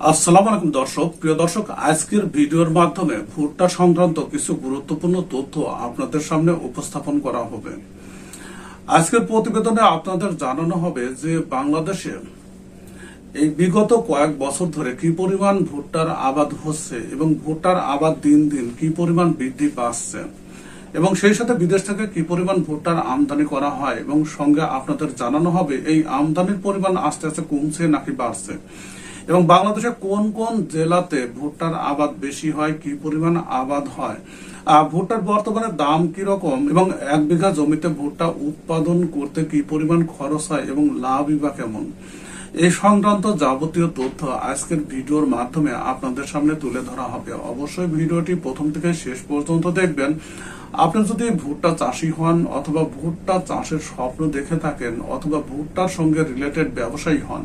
আসসালামু আলাইকুম দর্শক, প্রিয় দর্শক, আজকের ভিডিওর মাধ্যমে ভুট্টা সংক্রান্ত কিছু গুরুত্বপূর্ণ তথ্য আপনাদের সামনে উপস্থাপন করা হবে। আজকের প্রতিবেদনে আপনাদের জানানো হবে যে বাংলাদেশে এই বিগত কয়েক বছর ধরে কি পরিমাণ ভুট্টার আবাদ হচ্ছে এবং ভুট্টার আবাদ দিন দিন কি পরিমাণ বৃদ্ধি পাচ্ছে এবং সেই সাথে বিদেশ থেকে কি পরিমাণ ভুট্টার আমদানি করা হয় এবং সঙ্গে আপনাদের জানানো হবে, এই আমদানির পরিমাণ আস্তে আস্তে কমছে নাকি বাড়ছে। এবং বাংলাদেশে কোন কোন জেলাতে ভুট্টার আবাদ বেশি হয়, কি পরিমাণ আবাদ হয় ভুট্টার বর্তমানে দাম কি রকম এবং এক বিঘা জমিতে ভুট্টা উৎপাদন করতে কি পরিমাণ খরচ হয় এবং লাভই বা কেমন? এই সংক্রান্ত যাবতীয় তথ্য আজকের ভিডিওর মাধ্যমে আপনাদের সামনে তুলে ধরা হবে। অবশ্যই ভিডিওটি প্রথম থেকে শেষ পর্যন্ত দেখবেন। আপনি যদি ভুট্টা চাষি হন অথবা ভুট্টা চাষের স্বপ্ন দেখে থাকেন অথবা ভুট্টার সঙ্গে রিলেটেড ব্যবসায়ী হন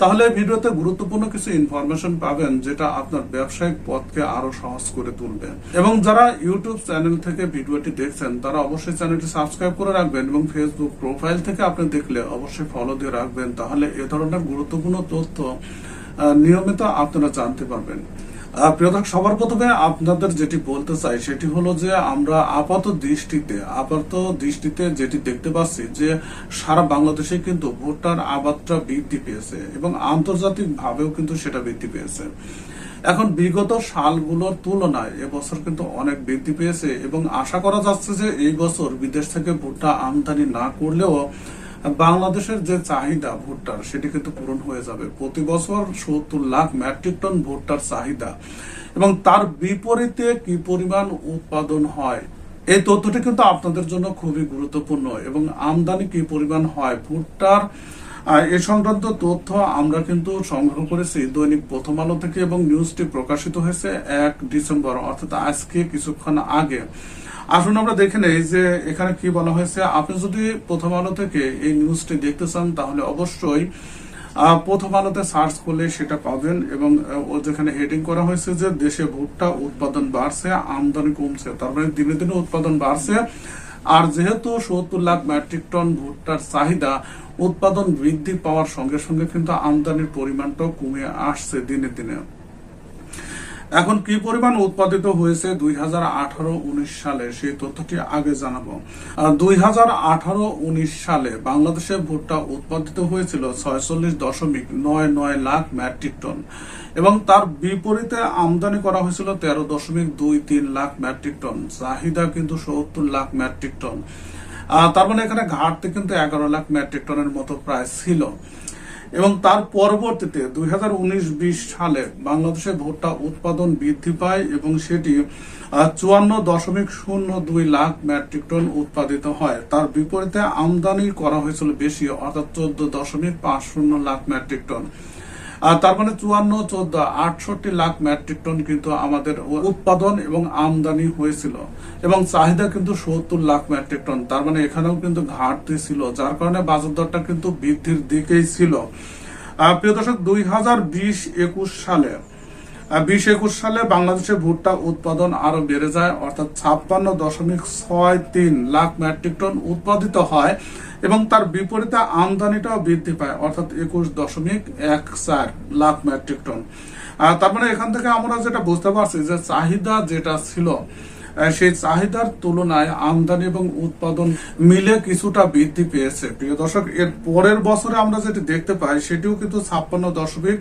তাহলে ভিডিওতে গুরুত্বপূর্ণ কিছু ইনফরমেশন পাবেন যেটা আপনার ব্যবসায়িক পথকে আরও সহজ করে তুলবে। এবং যারা ইউটিউব চ্যানেল থেকে ভিডিওটি দেখছেন, তারা অবশ্যই চ্যানেলটি সাবস্ক্রাইব করে রাখবেন এবং ফেসবুক প্রোফাইল থেকে আপনি দেখলে অবশ্যই ফলো দিয়ে রাখবেন। তাহলে এ ধরনের গুরুত্বপূর্ণ তথ্য নিয়মিত আপনারা জানতে পারবেন। প্রিয় সবার প্রথমে আপনাদের যেটি বলতে চাই সেটি হলো যে আমরা আপাত দৃষ্টিতে আপাত দৃষ্টিতে যেটি দেখতে পাচ্ছি যে সারা বাংলাদেশে কিন্তু ভুট্টার আবাদটা বৃদ্ধি পেয়েছে এবং আন্তর্জাতিক ভাবেও কিন্তু সেটা বৃদ্ধি পেয়েছে। এখন বিগত সালগুলোর তুলনায় এবছর কিন্তু অনেক বৃদ্ধি পেয়েছে এবং আশা করা যাচ্ছে যে এই বছর বিদেশ থেকে ভুট্টা আমদানি না করলেও বাংলাদেশের যে চাহিদা ভুট্টার সেটি কিন্তু পূরণ হয়ে যাবে। প্রতি বছর সত্তর লাখ মেট্রিক টন ভুট্টার চাহিদা। এবং তার বিপরীতে কি পরিমাণ উৎপাদন হয়? এই তথ্যটি কিন্তু আপনাদের জন্য খুবই গুরুত্বপূর্ণ। এবং আমদানি কি পরিমাণ হয়? ভুট্টার এ সংক্রান্ত তথ্য আমরা কিন্তু সংগ্রহ করেছি দৈনিক প্রথম আলো থেকে এবং নিউজটি প্রকাশিত হয়েছে এক ডিসেম্বর, অর্থাৎ আজকে কিছুক্ষণ আগে। আসুন আমরা দেখে নেই যে এখানে কি বলা হয়েছে। আপনি যদি প্রথম আলো থেকে এই নিউজটি দেখতে চান, তাহলে অবশ্যই প্রথম আলোতে সার্চ করলে সেটা পাবেন এবং ও যেখানে হেডিং করা হয়েছে যে দেশে ভুট্টা উৎপাদন বাড়ছে, আমদানি কমছে। তার মানে দিনে দিনে উৎপাদন বাড়ছে। আর যেহেতু সত্তর লাখ মেট্রিক টন ভুট্টার চাহিদা, উৎপাদন বৃদ্ধি পাওয়ার সঙ্গে সঙ্গে কিন্তু আমদানির পরিমাণটাও কমে আসছে দিনে দিনে। এখন কি পরিমাণ উৎপাদিত হয়েছে দুই হাজার আঠারো উনিশ সালে, সেই তথ্যটি আগে জানাব। দুই হাজার আঠারো উনিশ সালে বাংলাদেশে ভুট্টা উৎপাদিত হয়েছিল ছয়চল্লিশ দশমিক নয় নয় লাখ মেট্রিক টন এবং তার বিপরীতে আমদানি করা হয়েছিল তেরো দশমিক দুই তিন লাখ মেট্রিক টন, চাহিদা কিন্তু সত্তর লাখ মেট্রিক টন। তার মানে এখানে ঘাটতি কিন্তু এগারো লাখ মেট্রিক টনের মতো প্রায় ছিল। এবং তার পরবর্তীতে দুই হাজার সালে বাংলাদেশে ভুট্টা উৎপাদন বৃদ্ধি পায় এবং সেটি চুয়ান্ন দশমিক শূন্য দুই লাখ মেট্রিক টন উৎপাদিত হয়। তার বিপরীতে আমদানি করা হয়েছিল বেশি, অর্থাৎ চোদ্দ দশমিক পাঁচ শূন্য লাখ মেট্রিক টন। আর তার মানে চুয়ান্ন, চোদ্দ, আটষট্টি লাখ মেট্রিক টন কিন্তু আমাদের উৎপাদন এবং আমদানি হয়েছিল। এবং চাহিদা কিন্তু সত্তর লাখ মেট্রিক টন। তার মানে এখানেও কিন্তু ঘাটতি ছিল, যার কারণে বাজার দরটা কিন্তু বৃদ্ধির দিকেই ছিল। প্রিয় দর্শক, দুই হাজার বিশ একুশ সালে বিশ একুশ সালে বাংলাদেশে ভুট্টা উৎপাদন আরও বেড়ে যায়, অর্থাৎ ছাপ্পান্ন দশমিক ছয় তিন লাখ মেট্রিক টন উৎপাদিত হয় এবং তার বিপরীতে আমদানিটাও বৃদ্ধি পায়, অর্থাৎ একুশ দশমিক এক চার লাখ মেট্রিক টন। তার মানে এখান থেকে আমরা যেটা বুঝতে পারছি যে চাহিদা যেটা ছিল সেই চাহিদার তুলনায় আমদানি এবং উৎপাদন মিলে কিছুটা বৃদ্ধি পেয়েছে। প্রিয় দর্শক, এর পরের বছরে আমরা যেটি দেখতে পাই, সেটিও কিন্তু ছাপ্পান্ন দশমিক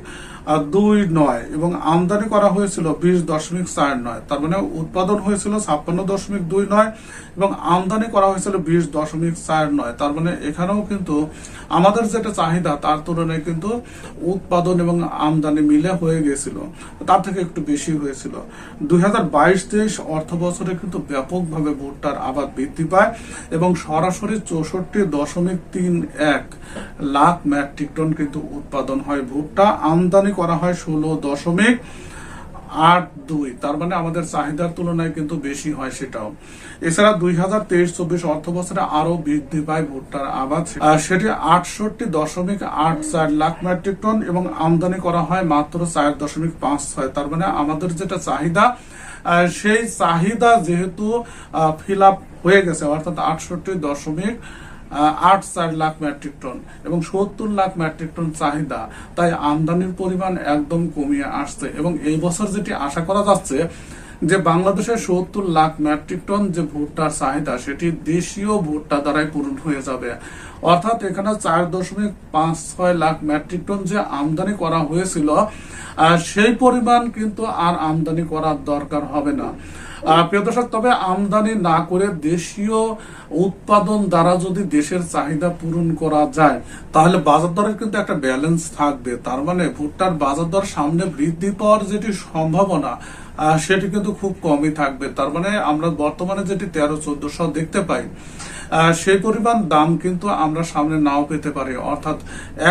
দুই নয়, এবং আমদানি করা হয়েছিল বিশ দশমিক চার নয়, তার মানে উৎপাদন হয়েছিল ছাপ্পান্ন দশমিক দুই নয়, এবং আমদানি করা হয়েছিল বিশ দশমিক চার নয়, তার মানে এখানেও কিন্তু আমাদের যেটা চাহিদা, তার তুলনায় কিন্তু উৎপাদন এবং আমদানি মিলে হয়ে গেছিল, তার থেকে একটু বেশি হয়েছিল। দুই হাজার বাইশ তেইশ অর্থ বছরে কিন্তু ব্যাপকভাবে ভুট্টার আবাদ বৃদ্ধি পায়, এবং সরাসরি চৌষট্টি দশমিক তিন এক লাখ মেট্রিক টন কিন্তু উৎপাদন হয় ভুট্টা। আমদানি করা হয় ষোলো দশমিক আট দুই। তার মানে আমাদের চাহিদার তুলনায় কিন্তু বেশি হয় সেটাও। এছাড়া দুই হাজার তেইশ চব্বিশ অর্থ বছরে আরও বৃদ্ধি পায় ভুট্টার আবাদ। সেটি আটষট্টি দশমিক আট চার লাখ মেট্রিক টন এবং আমদানি করা হয় মাত্র চার দশমিক পাঁচ ছয়। তার মানে আমাদের যেটা চাহিদা সেই চাহিদা যেহেতু ফিল আপ হয়ে গেছে, অর্থাৎ আটষট্টি দশমিক আট চার লাখ মেট্রিক টন এবং সত্তর লাখ মেট্রিক টন চাহিদা। তাই আমদানির পরিমাণ একদম কমিয়ে আসছে এবং এই বছর যেটি আশা করা যাচ্ছে যে বাংলাদেশের সত্তর লাখ মেট্রিক টন যে ভুট্টার চাহিদা, সেটি দেশীয় ভুট্টা দ্বারাই পূরণ হয়ে যাবে। অর্থাৎ এখানে চার দশমিক পাঁচ ছয় লাখ মেট্রিক টন যে আমদানি করা হয়েছিল সেই পরিমাণ কিন্তু আর আমদানি করার দরকার হবে না। প্রিয় দর্শক, তবে আমদানি না করে দেশীয় উৎপাদন দ্বারা যদি দেশের চাহিদা পূরণ করা যায়, তাহলে বাজার দরের কিন্তু একটা ব্যালেন্স থাকবে। তার মানে ভুট্টার বাজার দর সামনে বৃদ্ধি পাওয়ার যেটি সম্ভাবনা সেটি কিন্তু খুব কমই থাকবে। তার মানে আমরা বর্তমানে যেটি তেরো চোদ্দশো দেখতে পাই সেই পরিমাণ দাম কিন্তু আমরা সামনে নাও পেতে পারি। অর্থাৎ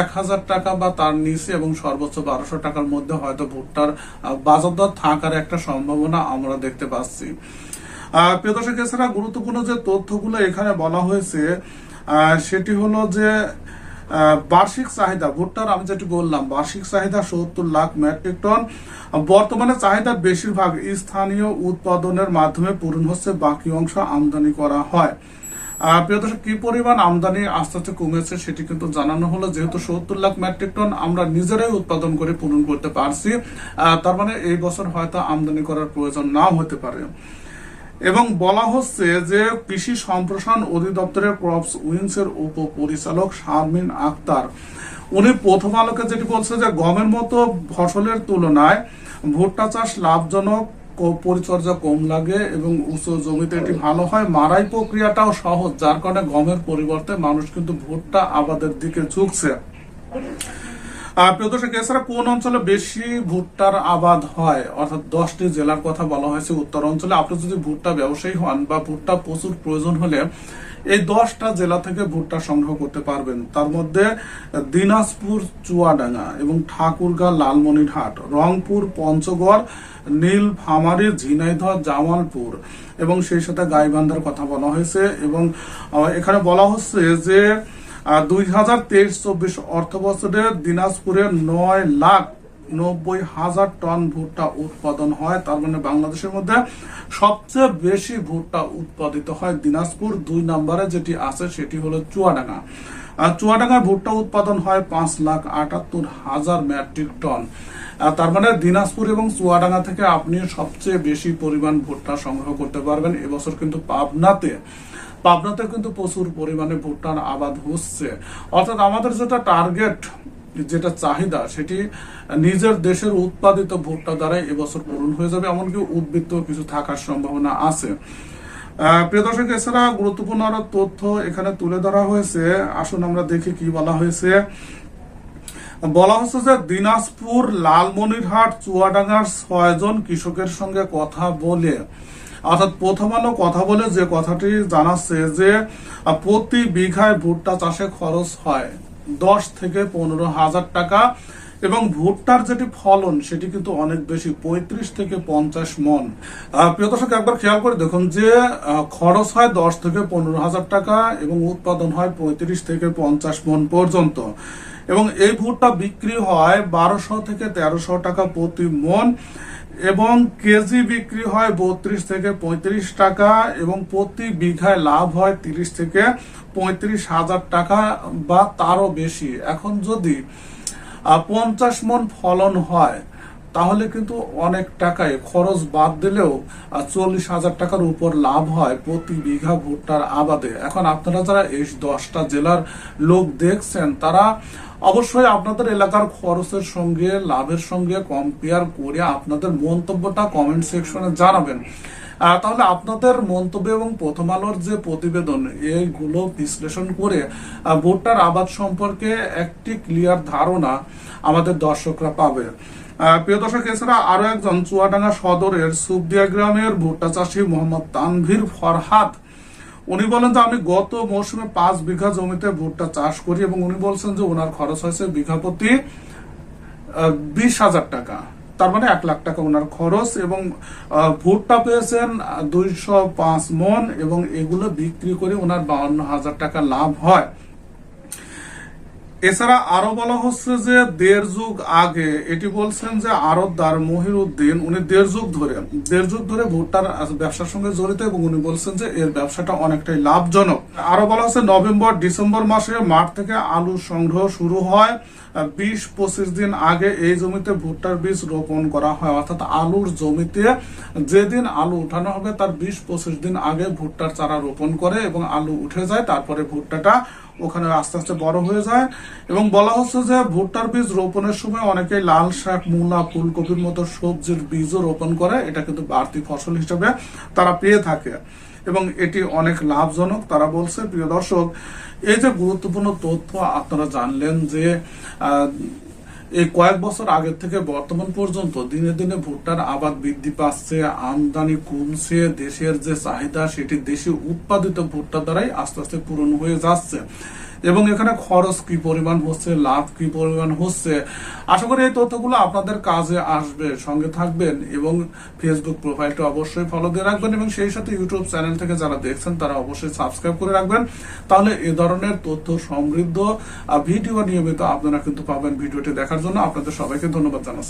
এক হাজার টাকা বা তার নিচে এবং সর্বোচ্চ বারোশো টাকার মধ্যে হয়তো ভুট্টার বাজার দর থাকার একটা সম্ভাবনা আমরা দেখতে পাচ্ছি। প্রিয় দর্শক, এছাড়া গুরুত্বপূর্ণ যে তথ্যগুলো এখানে বলা হয়েছে সেটি হলো যে বার্ষিক চাহিদা, ভুট্টার আমি যেটি বললাম, বার্ষিক চাহিদা সত্তর লাখ মেট্রিক টন। বর্তমানে চাহিদার বেশিরভাগ স্থানীয় উৎপাদনের মাধ্যমে পূরণ হচ্ছে, বাকি অংশ আমদানি করা হয়। প্রিয় দর্শক, কি পরিমাণ আমদানি আস্তে আস্তে কমেছে সেটি কিন্তু জানানো হলো। যেহেতু সত্তর লাখ মেট্রিক টন আমরা নিজেরাই উৎপাদন করে পূরণ করতে পারছি তার মানে এই বছর হয়তো আমদানি করার প্রয়োজন নাও হতে পারে। এবং বলা হচ্ছে যে কৃষি সম্প্রসারণ অধিদপ্তরের ক্রপস উইংস এর উপপরিচালক শারমিন আক্তার, উনি প্রথম আলোকে যেটি বলছে যে গমের মতো ফসলের তুলনায় ভুট্টা চাষ লাভজনক পরিচর্যা কম লাগে এবং উঁচু জমিতে এটি ভালো হয়। মারাই প্রক্রিয়াটাও সহজ, যার কারণে গমের পরিবর্তে মানুষ কিন্তু ভুট্টা আবাদের দিকে ঝুঁকছে। প্রিয় দর্শক, এছাড়া কোন অঞ্চলে বেশি ভুট্টার আবাদ হয়? অর্থাৎ দশটি জেলার কথা বলা হয়েছে উত্তর অঞ্চলে। আপনি যদি ভুট্টা ব্যবসায়ী হন বা ভুট্টা প্রচুর প্রয়োজন হলে এই দশটা জেলা থেকে ভুট্টা সংগ্রহ করতে পারবেন। তার মধ্যে দিনাজপুর, চুয়াডাঙ্গা এবং ঠাকুরগাঁ, লালমনিরহাট, রংপুর, পঞ্চগড়, নীল নীলফামারী ঝিনাইদহ, জামালপুর এবং সেই সাথে গাইবান্ধার কথা বলা হয়েছে এবং এখানে বলা হচ্ছে যে দুই হাজার তেইশ চব্বিশ অর্থ বছরে দিনাজপুরে নয় লাখ নব্বই হাজার টন ভুট্টা উৎপাদন হয়। তার মানে বাংলাদেশের মধ্যে সবচেয়ে বেশি ভুট্টা উৎপাদিত হয় দিনাজপুর দুই নম্বরে, যেটি আছে সেটি হলো চুয়াডাঙ্গা। আর চুয়াডাঙ্গায় ভুট্টা উৎপাদন হয় পাঁচ লাখ আটাত্তর হাজার মেট্রিক টন। তার মানে দিনাজপুর এবং চুয়াডাঙ্গা থেকে আপনি সবচেয়ে বেশি পরিমাণ ভুট্টা সংগ্রহ করতে পারবেন। এবছর কিন্তু পাবনাতে পাবনাতে কিন্তু প্রচুর পরিমাণে ভুট্টার আবাদ হচ্ছে। অর্থাৎ আমাদের যেটা টার্গেট যেটা চাহিদা, সেটি নিজের দেশের উৎপাদিত ভুট্টা দ্বারাই এবছর পূরণ হয়ে যাবে, এমনকি উদ্বৃত্ত কিছু থাকার সম্ভাবনা আছে। প্রিয় দর্শক, এছাড়া গুরুত্বপূর্ণ আরও তথ্য এখানে তুলে ধরা হয়েছে। আসুন আমরা দেখি কি বলা হয়েছে। বলা হচ্ছে যে দিনাজপুর লালমনিরহাট চুয়াডাঙ্গার ছয়জন কৃষকের সঙ্গে কথা বলে, অর্থাৎ প্রথম আলো কথা বলে যে কথাটি জানাচ্ছে যে প্রতি বিঘায় ভুট্টা চাষে খরচ হয়। দশ থেকে পনেরো হাজার টাকা এবং ভুট্টার যেটি ফলন, সেটি কিন্তু অনেক বেশি, পঁয়ত্রিশ থেকে পঞ্চাশ মন। প্রিয় দর্শক, একবার খেয়াল করে দেখুন যে খরচ হয় দশ থেকে পনেরো হাজার টাকা এবং উৎপাদন হয় পঁয়ত্রিশ থেকে পঞ্চাশ মন পর্যন্ত। এবং এই ভুট্টা বিক্রি হয় বারোশো থেকে তেরোশো টাকা প্রতি মন। এবং কেজি বিক্রি হয় বত্রিশ থেকে পঁয়ত্রিশ টাকা এবং প্রতি বিঘায় লাভ হয় তিরিশ থেকে পঁয়ত্রিশ হাজার টাকা বা তারও বেশি। এখন যদি পঞ্চাশ মন ফলন হয় তাহলে কিন্তু অনেক টাকায় খরচ বাদ দিলেও চল্লিশ হাজার টাকার উপর লাভ হয় প্রতি বিঘা ভুট্টার আবাদে। এখন আপনারা যারা এই দশটা জেলার লোক দেখছেন, তারা অবশ্যই আপনাদের এলাকার খরচের সঙ্গে, লাভের সঙ্গে কম্পেয়ার করে আপনাদের মন্তব্যটা কমেন্ট সেকশনে জানাবেন। তাহলে আপনাদের মন্তব্য এবং প্রথম আলোর যে প্রতিবেদন, এইগুলো বিশ্লেষণ করে ভুট্টার আবাদ সম্পর্কে একটি ক্লিয়ার ধারণা আমাদের দর্শকরা পাবে। প্রিয় দর্শক, এছাড়া আরও একজন চুয়াডাঙ্গা সদরের সুবদিয়া গ্রামের ভুট্টা চাষী মোহাম্মদ তানভীর ফরহাদ, উনি বলেন যে, আমি গত মৌসুমে পাঁচ বিঘা জমিতে ভুট্টা চাষ করি এবং উনি বলছেন যে ওনার খরচ হয়েছে বিঘা প্রতি বিশ হাজার টাকা। তার মানে এক লাখ টাকা ওনার খরচ এবং ভুট্টা পেয়েছেন দুইশো পাঁচ মন এবং এগুলো বিক্রি করে ওনার বাউন্ন হাজার টাকা লাভ হয়। এছাড়া আরও বলা হচ্ছে যে দেড় যুগ আগে এটি বলছেন যে আরবদার মহিরুদ্দিন, উনি দেড় যুগ ধরে, দেড় যুগ ধরে ভুট্টার ব্যবসার সঙ্গে জড়িত এবং উনি বলছেন যে এর ব্যবসাটা অনেকটাই লাভজনক। আরও বলা হচ্ছে নভেম্বর, ডিসেম্বর মাসে মাঠ থেকে আলু সংগ্রহ শুরু হয়। বিশ, পঁচিশ দিন আগে এই জমিতে ভুট্টার বীজ রোপণ করা হয়। অর্থাৎ আলুর জমিতে যেদিন আলু উঠানো হবে, তার বিশ, পঁচিশ দিন আগে ভুট্টার চারা রোপণ করে এবং আলু উঠে যায়। তারপরে ভুট্টাটা ওখানে আস্তে আস্তে বড় হয়ে যায়। এবং বলা হচ্ছে যে ভুট্টার বীজ রোপণের সময় অনেকে লাল শাক, মূলা, ফুলকপির মতো সবজির বীজও রোপণ করে। এটা কিন্তু বাড়তি ফসল হিসেবে তারা পেয়ে থাকে। এবং এটি অনেক লাভজনক, তারা বলছে। প্রিয় দর্শক, এই যে গুরুত্বপূর্ণ তথ্য আপনারা জানলেন যে এই কয়েক বছর আগের থেকে বর্তমান পর্যন্ত দিনে দিনে ভুট্টার আবাদ বৃদ্ধি পাচ্ছে, আমদানি কমছে, দেশের যে চাহিদা সেটি দেশে উৎপাদিত ভুট্টা দ্বারাই আস্তে আস্তে পূরণ হয়ে যাচ্ছে। এবং এখানে খরচ কি পরিমাণ হচ্ছে, লাভ কি পরিমাণ হচ্ছে, আশা করি এই তথ্যগুলো আপনাদের কাজে আসবে, সঙ্গে থাকবেন এবং ফেসবুক প্রোফাইলটা অবশ্যই ফলো দিয়ে রাখবেন এবং সেই সাথে ইউটিউব চ্যানেল থেকে যারা দেখছেন, তারা অবশ্যই সাবস্ক্রাইব করে রাখবেন। তাহলে এ ধরনের তথ্য সমৃদ্ধ ভিডিও নিয়মিত আপনারা কিন্তু পাবেন ভিডিওটি দেখার জন্য। আপনাদের সবাইকে ধন্যবাদ জানাচ্ছি।